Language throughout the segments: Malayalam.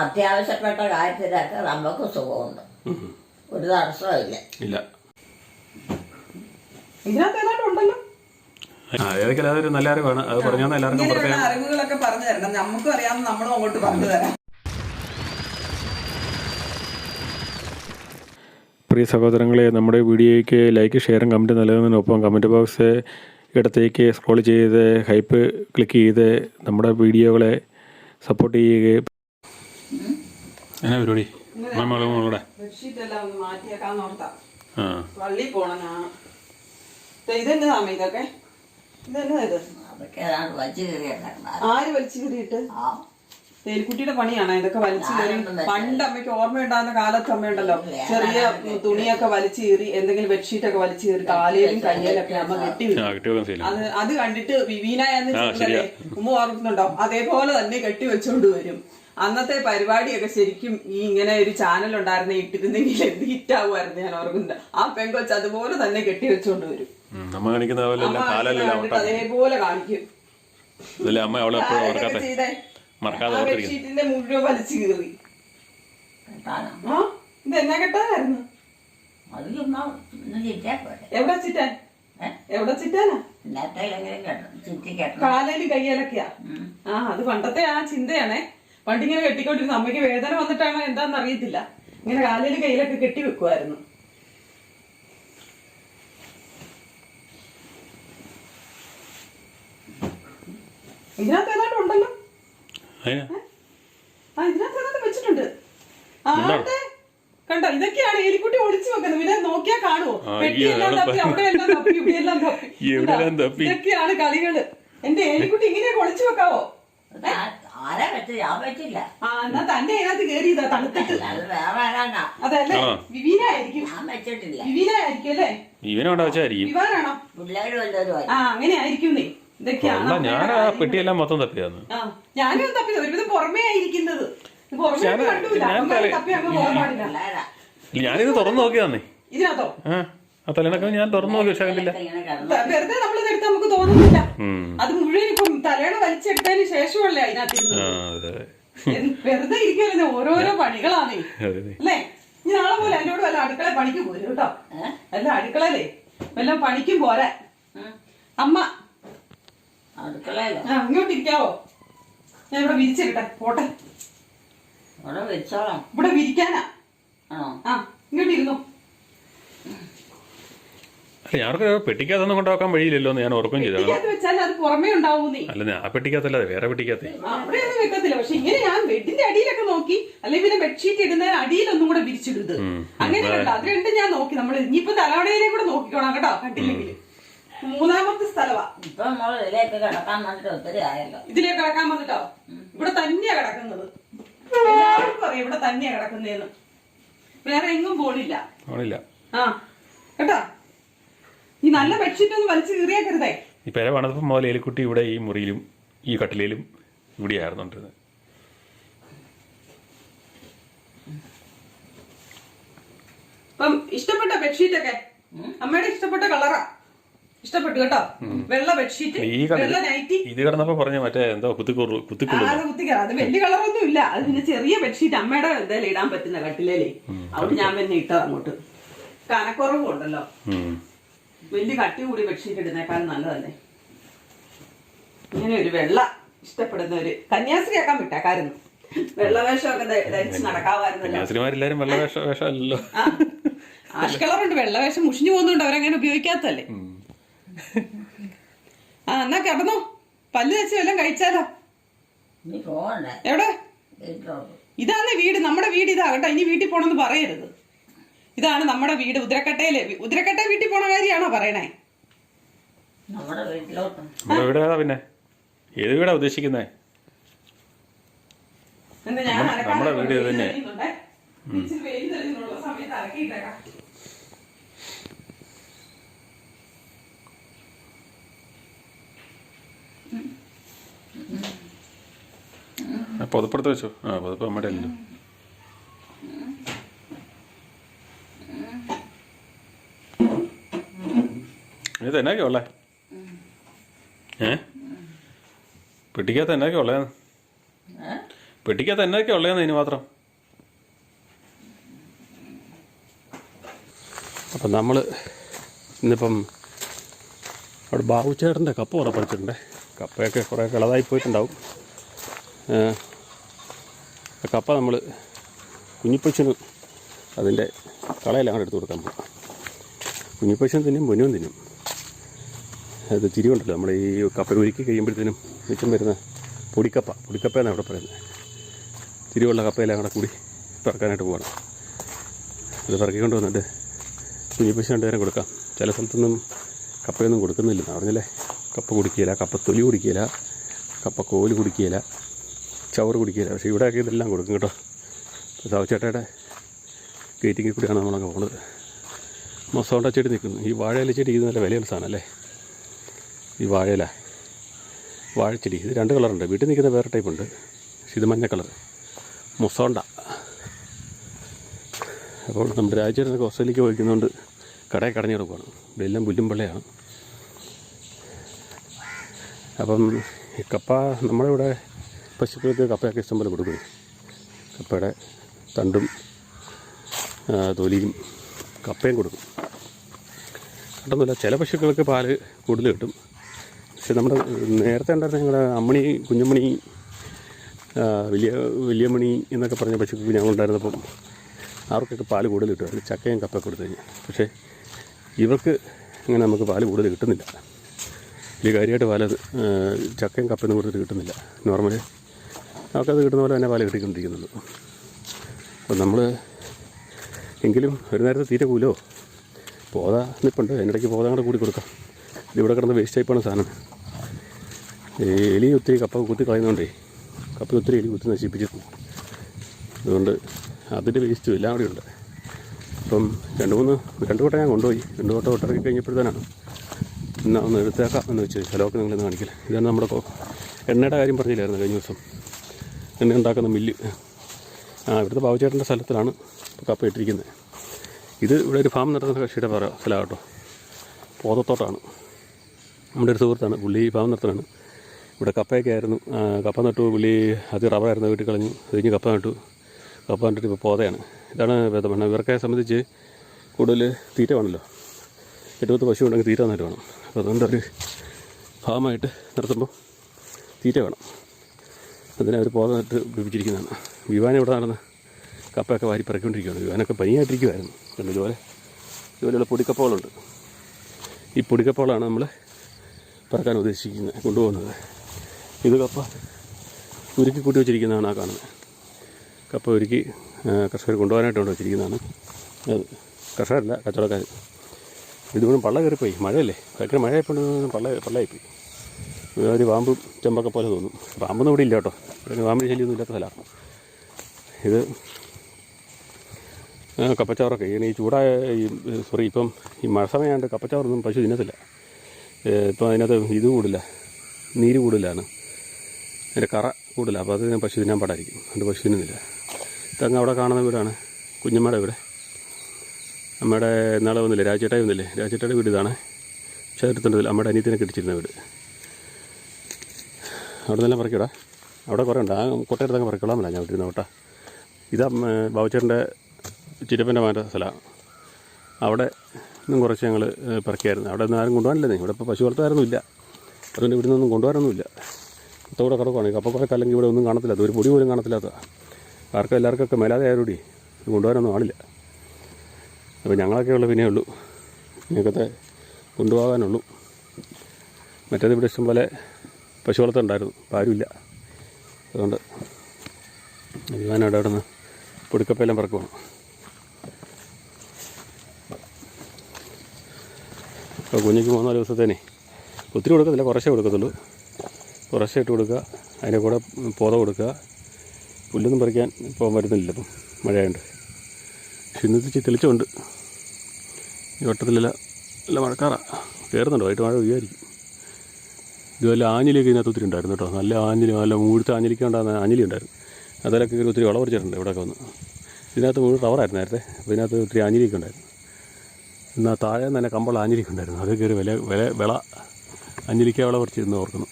അത്യാവശ്യപ്പെട്ട കാര്യത്തിലൊക്കെ നമുക്ക് സുഖമുണ്ട്. ഒരു തടസ്സവും ഇല്ല. ഇല്ല ഇതിനകത്ത് ഏതാണ്ട് ഉണ്ടല്ലോ? ഏതൊക്കെ അതൊരു നല്ല അറിവാണ്. അത് പറഞ്ഞാൽ എല്ലാവർക്കും പ്രത്യേകം അറിവുകളൊക്കെ പറഞ്ഞു തരണം. നമുക്കും അറിയാമെന്ന് നമ്മളും അങ്ങോട്ട് പറഞ്ഞു തരാം. പ്രിയ സഹോദരങ്ങളെ നമ്മുടെ വീഡിയോയ്ക്ക് ലൈക്ക് ഷെയറും കമന്റ് നൽകുന്നതിനൊപ്പം കമന്റ് ബോക്സ് ഇടത്തേക്ക് സ്ക്രോൾ ചെയ്ത് ഹൈപ്പ് ക്ലിക്ക് ചെയ്ത് നമ്മുടെ വീഡിയോകളെ സപ്പോർട്ട് ചെയ്യുകയും എന്നാ പരിപാടി? ഓർത്താ. ആ. പള്ളി ഇതൊക്കെ? ഇതെന്നതാ ഇത്? അതൊക്കെ ഏതാണ്ട് വച്ച് കയറിയൊക്കെ ആര് വലിച്ചു കയറിയിട്ട് തേൽക്കുട്ടിയുടെ പണിയാണ് ഇതൊക്കെ വലിച്ചു കയറി പണ്ട് അമ്മയ്ക്ക് ഓർമ്മയുണ്ടാകുന്ന കാലത്ത് അമ്മയുണ്ടല്ലോ ചെറിയ തുണിയൊക്കെ വലിച്ചു കീറി എന്തെങ്കിലും ബെഡ്ഷീറ്റ് ഒക്കെ വലിച്ചു കീറി കാലയിലും കയ്യിലൊക്കെ അമ്മ കെട്ടി അത് അത് കണ്ടിട്ട് വിവീനായെന്ന് ഉമ്മ ഓർക്കുന്നുണ്ടോ അതേപോലെ തന്നെ കെട്ടി വെച്ചോണ്ട് വരും. അന്നത്തെ പരിപാടിയൊക്കെ ശരിക്കും ഈ ഇങ്ങനെ ഒരു ചാനൽ ഉണ്ടായിരുന്നെ ഇട്ടിരുന്നെങ്കിൽ എന്ത് ഹിറ്റാവുമായിരുന്നു ഞാൻ ഓർക്കുന്നത് ആ പെങ്കൊച്ച് അതുപോലെ തന്നെ കെട്ടി വെച്ചോണ്ട് വരും. കാണിക്കുന്ന പോലെ അമ്മ കണ്ടിട്ട് അതേപോലെ കാണിക്കും. അമ്മ അവളെ മറക്കാതെ ബെഡ്ഷീറ്റിന്റെ മുഴുവൻ വലിച്ചു കീറി. ആ കെട്ടാനായിരുന്നു? എവിടെ ചിറ്റാൻ? എവിടെ ചിറ്റാനാ? കാലയിലും കയ്യിലൊക്കെയാ? ആ അത് പണ്ടത്തെ ആ ചിന്തയാണേ. പണ്ടിങ്ങനെ കെട്ടിക്കൊണ്ടിരുന്നു അമ്മയ്ക്ക് വേദന വന്നിട്ടാണോ എന്താന്ന് അറിയത്തില്ല. ഇങ്ങനെ കാലിലും കയ്യിലൊക്കെ കെട്ടി വെക്കുമായിരുന്നു ഇതിനകത്ത് ഏതാണ്ട് ഉണ്ടല്ലോ? ആ ഇതിനകത്ത് ഏതാണ്ട് വെച്ചിട്ടുണ്ട്. ആ ആട്ടെ. കണ്ടോ? ഇതൊക്കെയാണ് എലിക്കുട്ടി ഒളിച്ചു വെക്കുന്നത്. പിന്നെ നോക്കിയാ ഈ പെട്ടിയെല്ലാം തപ്പി അവിടെ എല്ലാം തപ്പി. ഇവിടെ എല്ലാം തപ്പി? ഇതൊക്കെയാണ് കളികൾ. എന്റെ എലിക്കുട്ടി ഇങ്ങനെയൊക്കെ ഒളിച്ചു വെക്കാവോ? ആരാ ഞാൻ വെച്ചില്ല. ആ എന്നാ തന്നെ അതിനകത്ത് കേറിയതാ തണുത്തിട്ട്. അത് വേറെ ആരാണ്ടാ അതല്ലേ ആണോ? വിവീനായിരിക്കും. ഞാൻ വെച്ചിട്ടില്ല. വിവീനായിരിക്കും അല്ലേ? ഇവനവിടെ വെച്ചായിരിക്കും. വിവാനാണോ? പിള്ളേര് വല്ലവരും ആ അങ്ങനെ ആയിരിക്കും നീ ഇതൊക്കെയാണ് അല്ല ഞാൻ ആ. പെട്ടിയെല്ലാം മൊത്തം തപ്പിയാന്ന് ആ ഞാനും തപ്പി ഒരുവിധം പുറമേ ആയിരിക്കുന്നത്. ഇത് പുറമേ ഞാൻ- കണ്ടൂല. ഞാൻ അങ്ങനെ തലേ- തപ്പി അങ്ങ് പോകാൻ പാടില്ല. പിള്ളേരാ. ഇല്ല, ഞാനിത് തുറന്നു നോക്കിയാന്നേ ഇതിനകത്തോ? ആ ആ തലേണൊക്കെ ഞാൻ തുറന്നു നോക്കി പക്ഷെ കണ്ടില്ല. ഇങ്ങനെ കിടന്നു. വെറുതെ നമ്മളിത് എടുത്ത് നമുക്ക് തോന്നുന്നില്ല ഉം. അത് മുഴുവൻ ഇപ്പം തലയുടെ വലിച്ചെടുത്തതിന് ശേഷമല്ലേ അതിനകത്ത് വെറുതെ ഇരിക്കുമല്ലോ ഓരോരോ പണികളാണേ. അല്ലേ? ഇനി നാളെ പോലെ എന്നോട് വല്ല അടുക്കള പണിക്ക് പോരും കേട്ടോ? അല്ല അടുക്കളയിലേ? വല്ല പണിക്കും പോരാ. അമ്മ. അടുക്കളയിലോ? അങ്ങോട്ട് ഇരിക്കാവോ ഞാൻ ഇവിടെ വിരിച്ചിട്ടെ പോട്ടെ. വെച്ചോളാം ഇവിടെ വിരിക്കാനാ. ആ ഇങ്ങോട്ട് ഇരുന്നു അല്ല ഞാനൊക്കെ പെട്ടിക്കകത്തൊന്നും കൊണ്ടാക്കാൻ വഴിയില്ലല്ലോ എന്ന് ഞാൻ ഓർക്കുകയും ചെയ്തു പെട്ടിക്കകത്ത് വെച്ചാൽ അത് പുറമേ ഉണ്ടാവൂ നീ. അല്ല ഞാൻ ആ പെട്ടിക്കകത്തല്ലാതെ വേറെ പെട്ടിക്കകത്ത്. അവിടെ ഒന്നും വെക്കത്തില്ല. പക്ഷെ ഇങ്ങനെ ഞാൻ ബെഡിന്റെ അടിയിലൊക്കെ നോക്കി അല്ലെങ്കിൽ പിന്നെ ബെഡ്ഷീറ്റ് ഇടുന്നതിന് അടിയിലൊന്നും കൂടെ വിരിച്ചിടുന്നത് ഉം. അങ്ങനെ കണ്ടോ അത് രണ്ടും ഞാൻ നോക്കി. നമ്മൾ ഇനിയിപ്പോ തലവടയിലെ കൂടെ നോക്കിക്കോണം കേട്ടോ കണ്ടില്ലെങ്കിൽ. മൂന്നാമത്തെ സ്ഥലവാ. ഇപ്പൊ നമ്മൾ ഇതിലേക്ക് കിടക്കാൻ വേണ്ടിട്ട് ഒത്തിരി ആയല്ലോ. ഇതിലേക്ക് കിടക്കാൻ വന്നിട്ടോ? ഇവിടെ തന്നെയാ കിടക്കുന്നത്. എല്ലാവർക്കും അറിയാം ഇവിടെ തന്നെയാ കിടക്കുന്നതെന്ന്. വേറെ എങ്ങും പോണില്ല. ആണില്ല ആ കേട്ടോ? ഈ നല്ല ബെഡ്ഷീറ്റ് ഒന്ന് വലിച്ചു കീറിയാക്കരുതേ. ഈ പെര വണപ്പം മുതൽ എലിക്കുട്ടി ഇവിടെ ഈ മുറിയിലും ഈ കട്ടിലേലും ഇവിടെയായിരുന്നുണ്ടിരുന്നത് അപ്പം ഇഷ്ടപ്പെട്ട ബെഡ്ഷീറ്റ് ഒക്കെ? അമ്മയുടെ ഇഷ്ടപ്പെട്ട കളറാ ഇഷ്ടപ്പെട്ടു കേട്ടോ? വെള്ള ബെഡ്ഷീറ്റ് വെള്ള നൈറ്റി ഇത് കിടന്നപ്പോൾ പറഞ്ഞ മറ്റേ എന്തോ അത് കുത്തിക്കറ. അത് വലിയ കളറൊന്നും ഇല്ല അത് പിന്നെ ചെറിയ ബെഡ്ഷീറ്റ് അമ്മയുടെ എന്തായാലും ഇടാൻ പറ്റുന്ന കട്ടിലേ അവിടെ ഞാൻ പിന്നെ ഇട്ടത് അങ്ങോട്ട്. കനക്കുറവും ഉണ്ടല്ലോ. വലിയ കട്ടി കൂടി ബെഡ്ഷീറ്റ് ഇടുന്നേക്കാൾ നല്ലതല്ലേ? ഇങ്ങനെ ഒരു വെള്ള ഇഷ്ടപ്പെടുന്ന ഒരു കന്യാസ്ത്രീ ആക്കാൻ വിട്ടേക്കായിരുന്നു വെള്ളവേഷമൊക്കെ ധരിച്ച് നടക്കാമായിരുന്നല്ലോ. ആഷ് കളറുണ്ട് വെള്ളവേഷം മുഷിഞ്ഞു പോകുന്നുണ്ട്. അവരങ്ങനെ ഉപയോഗിക്കാത്തല്ലേ ആ എന്നാ കിടന്നോ. പല്ല് വെച്ച് വല്ലതും കഴിച്ചാലോ. എവിടെ? ഇതാന്ന് വീട്. നമ്മുടെ വീട് ഇതാ. കേട്ടോ ഇനി വീട്ടിൽ പോണെന്ന് പറയരുത്. ഇതാണ് നമ്മുടെ വീട് ഉദരക്കട്ടയിലെ. ഉദരക്കട്ട വീട്ടിൽ പോണ കാര്യമാണോ പറയണേ? നമ്മുടെ വീട്ടിലോട്ട്. നമ്മുടെ വീട് ഏതാ പിന്നെ? ഏത് വീടാ ഉദ്ദേശിക്കുന്നേ? എന്താ ഞാൻ നമ്മുടെ- നമ്മുടെ വീട് ഇത് തന്നെ. പുതപ്പുറത്ത് വെച്ചോ. ആ പുതപ്പ് നമ്മുടെ അല്ലല്ലോ ഇത് എന്നൊക്കെയാ ഉള്ളേ? ഏ? പെട്ടിക്കകത്ത് എന്നൊക്കെയാ ഉള്ളേ ഏ? പെട്ടിക്കകത്ത് എന്നൊക്കെ ഉള്ളേന്ന് ഇനി മാത്രം? അപ്പം നമ്മൾ ഇന്നിപ്പം അവിടെ ബാബുച്ചേട്ടന്റെ കപ്പ ഉറപ്പിച്ചിട്ടുണ്ട് കപ്പയൊക്കെ കുറേ കളതായി പോയിട്ടുണ്ടാവും. കപ്പ നമ്മൾ കുഞ്ഞിപ്പശുന് അതിന്റെ കളയെല്ലാം എടുത്തു കൊടുക്കാൻ പോകും കുഞ്ഞിപ്പശുവും തിന്നും പൊന്നും തിന്നും. അത് തിരിവുണ്ടല്ലോ നമ്മൾ ഈ കപ്പ ഒരുക്കി കഴിയുമ്പോഴത്തേനും മിച്ചം വരുന്ന പൊടിക്കപ്പ. പൊടിക്കപ്പ എന്നാണ് അവിടെ പറയുന്നത്. തിരിവുള്ള കപ്പയെല്ലാം കൂടെ കൂടി പിറക്കാനായിട്ട് പോകണം അത് പിറക്കിക്കൊണ്ട് വന്നിട്ട് കുഞ്ഞിപ്പശു രണ്ടുപേരം കൊടുക്കാം. ചില സ്ഥലത്തൊന്നും കപ്പയൊന്നും കൊടുക്കുന്നില്ല. പറഞ്ഞല്ലേ കപ്പ കുടിക്കുകയില്ല കപ്പ തൊലി കുടിക്കുകയില്ല കപ്പ കോൽ കുടിക്കുകയില്ല ചവറ് കുടിക്കുകയില്ല. പക്ഷേ ഇവിടെയൊക്കെ ഇതെല്ലാം കൊടുക്കും കേട്ടോ. സാവച്ചേട്ടയുടെ ഗേറ്റിങ്ങിൽ കൂടിയാണ് നമ്മളങ്ങ് പോകുന്നത് മൊസോണ്ട ചെടി നിൽക്കുന്നു. ഈ വാഴയില ചെടി ഇത് നല്ല വിലയുള്ള സാധനം അല്ലേ ഈ വാഴയില വാഴച്ചെടി ഇത് രണ്ട് കളറുണ്ട്. വീട്ടിൽ നിൽക്കുന്ന വേറെ ടൈപ്പ് ഉണ്ട്. ഇത് മഞ്ഞ കളർ മുസോണ്ട. അപ്പോൾ നമ്മുടെ രാജ്യത്തിനൊക്കെ ഓസ്ട്രേലിയക്ക് പോയിക്കുന്നതുകൊണ്ട് കടയിൽ കടഞ്ഞു കിടക്കുവാണ്. ഇവിടെ എല്ലാം പുല്ലും വെള്ളയാണ് അപ്പം കപ്പ നമ്മുടെ ഇവിടെ പശുക്കൾക്ക് കപ്പയൊക്കെ ഇഷ്ടംപോലെ കൊടുക്കും. കപ്പയുടെ തണ്ടും തൊലിയും കപ്പയും കൊടുക്കും. കിട്ടുന്നില്ല ചില പശുക്കൾക്ക് പാൽ കൂടുതൽ കിട്ടും. പക്ഷെ നമ്മുടെ നേരത്തെ ഉണ്ടായിരുന്ന ഞങ്ങളുടെ അമ്മണി കുഞ്ഞമ്മണി വലിയ വലിയമണി എന്നൊക്കെ പറഞ്ഞ പശുക്കൾക്ക് ഞങ്ങളുണ്ടായിരുന്നപ്പം അവർക്കൊക്കെ പാൽ കൂടുതൽ കിട്ടും അതിൽ ചക്കയും കപ്പയൊക്കെ കൊടുത്തു കഴിഞ്ഞാൽ പക്ഷേ ഇവർക്ക് അങ്ങനെ നമുക്ക് പാൽ കൂടുതൽ കിട്ടുന്നില്ല. വലിയ കാര്യമായിട്ട് പാൽ ചക്കയും കപ്പയൊന്നും കൊടുത്തിട്ട് കിട്ടുന്നില്ല. നോർമലി അവർക്കത് കിട്ടുന്ന പോലെ തന്നെ പാൽ കിട്ടിക്കൊണ്ടിരിക്കുന്നുള്ളൂ അപ്പം നമ്മൾ എങ്കിലും ഒരു നേരത്തെ തീരെ കൂലോ? പോതാ നിൽപ്പുണ്ട് അതിനിടയ്ക്ക് പോത കൂടെ കൂടി കൊടുക്കാം. ഇതിവിടെ കിടന്ന് വേസ്റ്റ് ആയിപ്പോണ സാധനം. എലി ഒത്തിരി കപ്പ കുത്തി കളയുന്നതുകൊണ്ടേ കപ്പ ഒത്തിരി എലി കുത്തി നശിപ്പിച്ചിട്ടുണ്ട്. അതുകൊണ്ട് അതിന്റെ വേസ്റ്റും എല്ലാം അവിടെ ഉണ്ട് അപ്പം രണ്ട് മൂന്ന് രണ്ട് വട്ടം ഞാൻ കൊണ്ടുപോയി. രണ്ട് വട്ടം ഇറക്കി കഴിഞ്ഞപ്പോഴത്തേനാണ് എന്നാൽ ഒന്ന് എടുത്തേക്കാം എന്ന് വെച്ച് സ്ഥലമൊക്കെ നിങ്ങളിന്ന് കാണിക്കില്ല ഇതാണ് നമ്മുടെ എണ്ണയുടെ കാര്യം പറഞ്ഞില്ലായിരുന്നു കഴിഞ്ഞ ദിവസം? എണ്ണ ഉണ്ടാക്കുന്ന മില്ല്. ആ ഇവിടുത്തെ ബാബുചേട്ടന്റെ സ്ഥലത്തിലാണ് കപ്പ ഇട്ടിരിക്കുന്നത്. ഇത് ഇവിടെ ഒരു ഫാം നടത്തുന്ന കക്ഷിയുടെ സ്ഥലമാണ് കേട്ടോ. പോതത്തോട്ടാണ്. നമ്മുടെ ഒരു സുഹൃത്താണ് പുള്ളി ഫാം നടത്തുന്നതാണ്. ഇവിടെ കപ്പയൊക്കെ ആയിരുന്നു. കപ്പ നട്ടു. പുള്ളി അത് റബ്ബറായിരുന്നു വീട്ടിൽ കളഞ്ഞു. കഴിഞ്ഞ് കപ്പ നട്ടു. കപ്പ നട്ടിട്ട് ഇപ്പോൾ പോതയാണ് ഇതാണ് പിന്നെ ഇവർക്കെ സംബന്ധിച്ച് കൂടുതൽ തീറ്റ വേണമല്ലോ. എട്ടുപത്ത് പശു ഉണ്ടെങ്കിൽ തീറ്റ നന്നായിട്ട് വേണം. അപ്പോൾ അതുകൊണ്ട് അവർ ഭാഗമായിട്ട് നടത്തുമ്പോൾ തീറ്റ വേണം. അതിനെ അവർ പോത നട്ട് പിടിപ്പിച്ചിരിക്കുന്നതാണ് വിവാനം ഇവിടെ നടന്ന് കപ്പയൊക്കെ വാരി പിറക്കൊണ്ടിരിക്കുകയാണ്. വിവാനൊക്കെ പനിയായിട്ടിരിക്കുമായിരുന്നു കണ്ടു ഇതുപോലെ? ഇതുപോലെയുള്ള പൊടിക്കപ്പകളുണ്ട്. ഈ പൊടിക്കപ്പകളാണ് നമ്മൾ പറക്കാൻ ഉദ്ദേശിക്കുന്നത് കൊണ്ടുപോകുന്നത്. ഇത് കപ്പ ഉരുക്കി കൂട്ടി വെച്ചിരിക്കുന്നതാണ് ആ കാണുന്നത്. കപ്പ ഉരുക്കി കർഷകർ കൊണ്ടുപോകാനായിട്ട് കൊണ്ട് വെച്ചിരിക്കുന്നതാണ്. അത് കർഷകരല്ല കച്ചവടക്കാർ ഇതുകൊണ്ട് പള്ള കയറിപ്പോയി. മഴയല്ലേ? ഭയങ്കര മഴയായപ്പോൾ പള്ള പള്ളയായിപ്പോയി. ഒരു പാമ്പും ചെമ്പൊക്കെ പോലെ തോന്നും. പാമ്പൊന്നും ഇവിടെ ഇല്ല കേട്ടോ. ഇവിടെ പാമ്പിന് ശല്യമൊന്നും ഇല്ലാത്ത സ്ഥലമാണ്. ഇത് കപ്പച്ചവറൊക്കെ ഇങ്ങനെ ഈ ചൂടായ ഈ സോറി ഇപ്പം ഈ മഴ സമയമായിട്ട് കപ്പച്ചാറൊന്നും പശു തിന്നത്തില്ല ഇപ്പം അതിനകത്ത് ഇത് കൂടില്ല നീര് കൂടുതലാണ്. അതിന്റെ കറ കൂടുതൽ അപ്പോൾ അത് പശു തിന്നാൻ പാടായിരിക്കും. അതുകൊണ്ട് പശു തിന്നുന്നില്ല. ഇതങ്ങ് അവിടെ കാണുന്ന വീടാണ്. കുഞ്ഞമ്മയുടെ വീട്. അമ്മയുടെ നാളെ വന്നില്ലേ? രാജേട്ടായി വന്നില്ലേ? രാജേട്ടയുടെ വീട് ഇതാണ്. ചേർത്തുണ്ടതിൽ അമ്മയുടെ അനിയത്തിനെ കിട്ടിച്ചിരുന്ന വീട്. അവിടെ നിന്നെല്ലാം പറിക്കടാ. അവിടെ കുറേ ഉണ്ട്. ആ കൊട്ടയടുത്തങ്ങ് പറിക്കോളാം ഞാൻ വിട്ടിരുന്ന കോട്ട. ഇതാ ബാബുച്ചേട്ടന്റെ ചിരപ്പന്റെ മാറ്റ സ്ഥലമാണ് അവിടെ നിന്നും കുറച്ച് ഞങ്ങൾ പറക്കിയായിരുന്നു അവിടെ നിന്ന് ആരും കൊണ്ടുപോകാനില്ലേ ഇവിടെ ഇപ്പോൾ പശു വളർത്താരൊന്നും ഇല്ല. അതുകൊണ്ട് ഇവിടെ നിന്നൊന്നും കൊണ്ടുപോകാനൊന്നുമില്ല ഇത്തവിടെ കിടക്കുവാണ്. ഈ കപ്പക്കുറക്ക് അല്ലെങ്കിൽ ഇവിടെ ഒന്നും കാണത്തില്ല. ഒരു പൊടി പോലും കാണത്തില്ലാത്ത. ആർക്കും എല്ലാവർക്കൊക്കെ മേലാതെ ആരോടി ഇത് കൊണ്ടുപോകാനൊന്നും ആളില്ല. അപ്പോൾ ഞങ്ങളൊക്കെ ഉള്ള പിന്നെ ഉള്ളൂ. ഇങ്ങനത്തെ കൊണ്ടുപോകാനുള്ളൂ. മറ്റേത് ഇവിടെ ഇഷ്ടം പോലെ പശു വളർത്തുണ്ടായിരുന്നു അപ്പോൾ ആരുമില്ല. അതുകൊണ്ട് ഞാനവിടെ അവിടെ പറക്കുവാണ്. അപ്പോൾ കുഞ്ഞിക്ക് മൂന്നാൽ ദിവസത്തേനെ. ഒത്തിരി കൊടുക്കത്തില്ല. കുറച്ചേ കൊടുക്കത്തുള്ളൂ. ഇട്ട് കൊടുക്കുക. അതിന്റെ കൂടെ പോത കൊടുക്കുക. പുല്ലൊന്നും പറിക്കാൻ പോകാൻ വരുന്നില്ല ഇപ്പം. മഴയുണ്ട് പക്ഷെ ഇന്നത്തെ തെളിച്ചമുണ്ട്. ഈ വട്ടത്തിലെല്ലാം നല്ല മഴക്കാറാണ് കയറുന്നുണ്ട് വൈകിട്ട് മഴ പെയ്യായിരിക്കും. ഇതുപോലെ ആഞ്ഞിലിയൊക്കെ ഇതിനകത്ത് ഒത്തിരി ഉണ്ടായിരുന്നു കേട്ടോ. നല്ല ആഞ്ഞിലി നല്ല മുഴുത്ത ആഞ്ഞിലിക്ക് ഉണ്ടാകുന്ന ആഞ്ഞിലി ഉണ്ടായിരുന്നു. അതിലൊക്കെ കയറി ഒത്തിരി വളപറിച്ചിട്ടുണ്ട് ഇവിടെയൊക്കെ വന്ന്. ഇതിനകത്ത് മുഴുവൻ റവറായിരുന്നു നേരത്തെ. അപ്പോൾ ഇതിനകത്ത് ഒത്തിരി ആഞ്ഞിലിയൊക്കെ ഉണ്ടായിരുന്നു. എന്നാൽ താഴെ തന്നെ കമ്പള ആഞ്ഞിലിക്ക് ഉണ്ടായിരുന്നു. അത് കയറി വില വില വിള അഞ്ഞിലിക്ക വിള പറിച്ചിരുന്നു ഓർക്കുന്നു.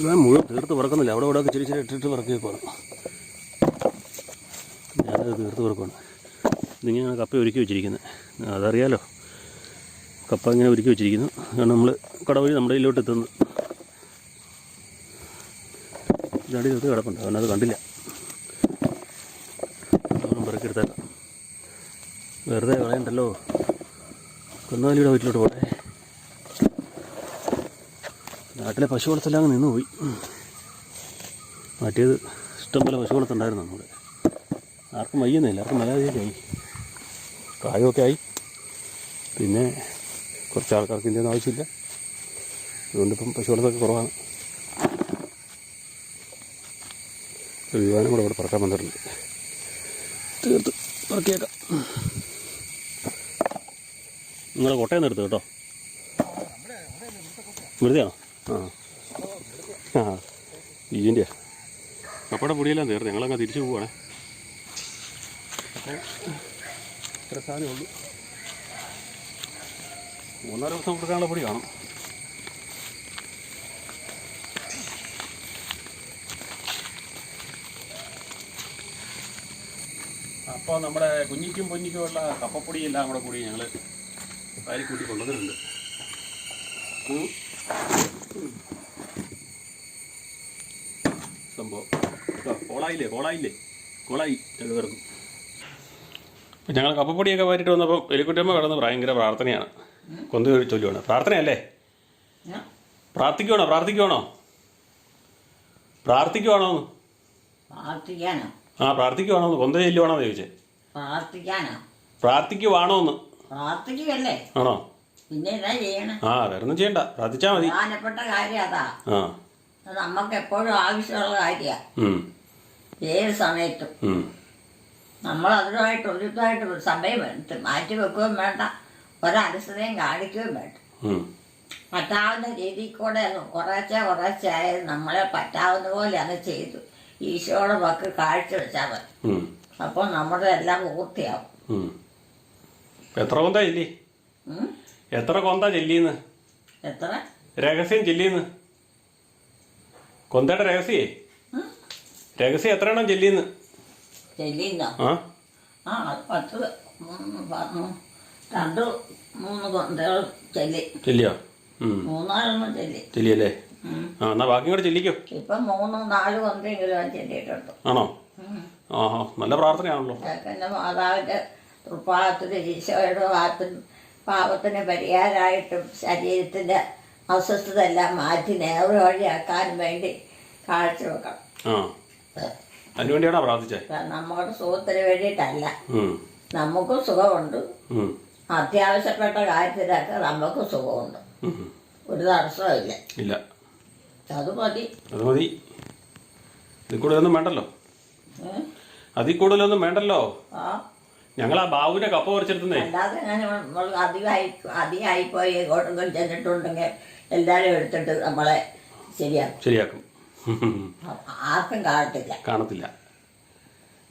ഇവൻ മുഴുവൻ തീർത്ത് പറക്കുന്നില്ല. അവിടെ ഇവിടെ ചെറിയ ചെറിയ ഇട്ടിട്ട് പറക്കി വെക്കുവാണ് ഞാനത് തീർത്ത് പറക്കുവാണ്. ഇതിങ്ങനെ കപ്പ ഒരുക്കി വെച്ചിരിക്കുന്നത് അതറിയാലോ. കപ്പ ഇങ്ങനെ ഒരുക്കി വെച്ചിരിക്കുന്നു. കാരണം നമ്മൾ കടവഴി നമ്മുടെ ഇതിലോട്ട് എത്തുന്നു ഇതാണ്ട് തീർത്ത് കിടപ്പുണ്ട്. അത് കണ്ടില്ല. പെറുക്കിയെടുത്തേക്കാം വെറുതെ കളയണ്ടല്ലോ. കൊന്നാലിയുടെ വീട്ടിലോട്ട് പോട്ടെ. നാട്ടിലെ പശു വളർത്തെല്ലാം അങ്ങ് നിന്നുപോയി. മറ്റേത് ഇഷ്ടംപോലെ പശു വളർത്തുണ്ടായിരുന്നു നമ്മുടെ. ആർക്കും വയ്യുന്നില്ല ആർക്കും മലയാളിയായി പ്രായമൊക്കെ ആയി. പിന്നെ കുറച്ച് ആൾക്കാർക്ക് ഒന്നും ആവശ്യമില്ല. അതുകൊണ്ടിപ്പം പശു വളർത്തൊക്കെ കുറവാണ്. ഒരു വിമാനം കൂടെ ഇവിടെ പറക്കാൻ വന്നിട്ടുണ്ട്. തീർത്ത് പറക്കിയേക്കാം. നിങ്ങളെ കോട്ടയം നിർത്തു കേട്ടോ. വെറുതെയാണോ ആ. ഇതിന്റെയാ കപ്പയുടെ പൊടിയെല്ലാം തീർന്നു ഞങ്ങളങ്ങ് തിരിച്ചു പോവാണ്. ഇത്ര സാധനമേ ഉള്ളൂ. മൂന്നാൽ ദിവസം കൊടുക്കാനുള്ള പൊടി കാണും. അപ്പോൾ നമ്മുടെ കുഞ്ഞിക്കും പൊന്നിക്കുമുള്ള കപ്പപ്പൊടിയെല്ലാം കൂടെ കൂടി ഞങ്ങൾ വാരി കൂട്ടി കൊണ്ടുവന്നിട്ടുണ്ട് ഉം. സംഭവം കേട്ടോ, കോളായില്ലേ കോളായില്ലേ? കോളായി കിടക്കും അപ്പം ഞങ്ങൾ കപ്പപ്പൊടിയൊക്കെ വാരിയിട്ട് വന്നപ്പോൾ എലിക്കുട്ടിയമ്മ കിടന്ന് ഭയങ്കര പ്രാർത്ഥനയാണ്. കൊന്ത ചൊല്ലുവാണ്. പ്രാർത്ഥനയല്ലേ? ഞാൻ? പ്രാർത്ഥിക്കുവാണോ? പ്രാർത്ഥിക്കുവാണോ? പ്രാർത്ഥിക്കുവാണോ? പ്രാർത്ഥിക്കാനോ? ആ പ്രാർത്ഥിക്കുവാണോ കൊന്ത ചൊല്ലുവാണോ ചോദിച്ചേ. പ്രാർത്ഥിക്കാനോ? പ്രാർത്ഥിക്കുവാണോ എന്ന് പ്രാർത്ഥിക്കുകയല്ലേ? ആണോ? പിന്നെ എന്താ ചെയ്യണം? ആ വേറൊന്നും ചെയ്യണ്ട. പ്രാർത്ഥിച്ചാ മതി. പ്രധാനപ്പെട്ട കാര്യം അതാ. ആ. അത് നമുക്ക് എപ്പോഴും ആവശ്യമുള്ള കാര്യമാണ് ഏത് സമയത്തും. നമ്മൾ അതിനുമായിട്ട് ഒരുത്തായിട്ട് സമയം മാറ്റി വെക്കുകയും വേണ്ട. ഒരലസതയും കാണിക്കുകയും വേണ്ട. പറ്റാവുന്ന രീതിയിൽ കൂടെ കുറേശ്ശെ കുറേശ്ശെ ആയത് നമ്മളെ പറ്റാവുന്ന പോലെ അത് ചെയ്തു. ഈശോയുടെ വക്ക് കാഴ്ച വെച്ചാൽ മതി. അപ്പൊ അപ്പോൾ നമ്മുടെ എല്ലാം പൂർത്തിയാവും. എത്ര കൊന്ത ചെല്ലി? എത്ര കൊന്ത ചെല്ലിന്ന്? എത്ര? രഹസ്യം ചെല്ലിന്ന്? കൊന്തയുടെ രഹസ്യേ? രഹസ്യം എത്ര എണ്ണം ചെല്ലിന്ന്? ചെല്ലിന്നോ? ആ. ആ പത്ത് മൂന്ന് രണ്ട് മൂന്ന് കൊന്തകൾ ചെല്ലി. ചെല്ലിയോ? ഉം. മൂന്നാലെണ്ണം ചെല്ലി. ചെല്ലിയല്ലേ? ഉം. ആ എന്നാ ബാക്കി കൂടെ ചെല്ലിക്കോ? ഇപ്പം മൂന്നും നാല് കൊന്തെങ്കിലും ചെല്ലിയിട്ടുണ്ട്. ആണോ. ആഹാ നല്ല പ്രാർത്ഥനയാണല്ലോ. പിന്നെ മാതാവിന്റെ തൃപ്പാദത്തിന് ഈശോയുടെ പാപത്തിന് പാപത്തിന് പരിഹാരമായിട്ടും ശരീരത്തിന്റെ അസ്വസ്ഥത എല്ലാം മാറ്റി നേർവഴിയാക്കാൻ വേണ്ടി കാഴ്ച വെക്കണം ആ അതിനു വേണ്ടിയാണോ പ്രാർത്ഥിച്ചേ നമ്മുടെ സുഖത്തിന് വേണ്ടിയിട്ടല്ല. നമുക്കും സുഖമുണ്ട്. അത്യാവശ്യപ്പെട്ട കാര്യത്തിലൊക്കെ നമുക്ക് സുഖമുണ്ട്. ഒരു തടസ്സമില്ല ഇല്ല. അത് മതി. അത് മതി. ഇതിൽ കൂടുതലൊന്നും വേണ്ടല്ലോ? അതിൽ കൂടുതലൊന്നും വേണ്ടല്ലോ. ഞങ്ങൾ ആ ബാബുവിനെ കപ്പ പറിച്ചെടുത്തുന്നേ. അല്ലാതെ നമ്മൾ അധികമായി പോയി എങ്ങോട്ടെങ്കിലും ചെന്നിട്ടുണ്ടെങ്കിൽ എല്ലാവരും എടുത്തിട്ട് നമ്മളെ ശരിയാക്കും. ശരിയാക്കും. ആർക്കും കാണത്തില്ല. കാണത്തില്ല.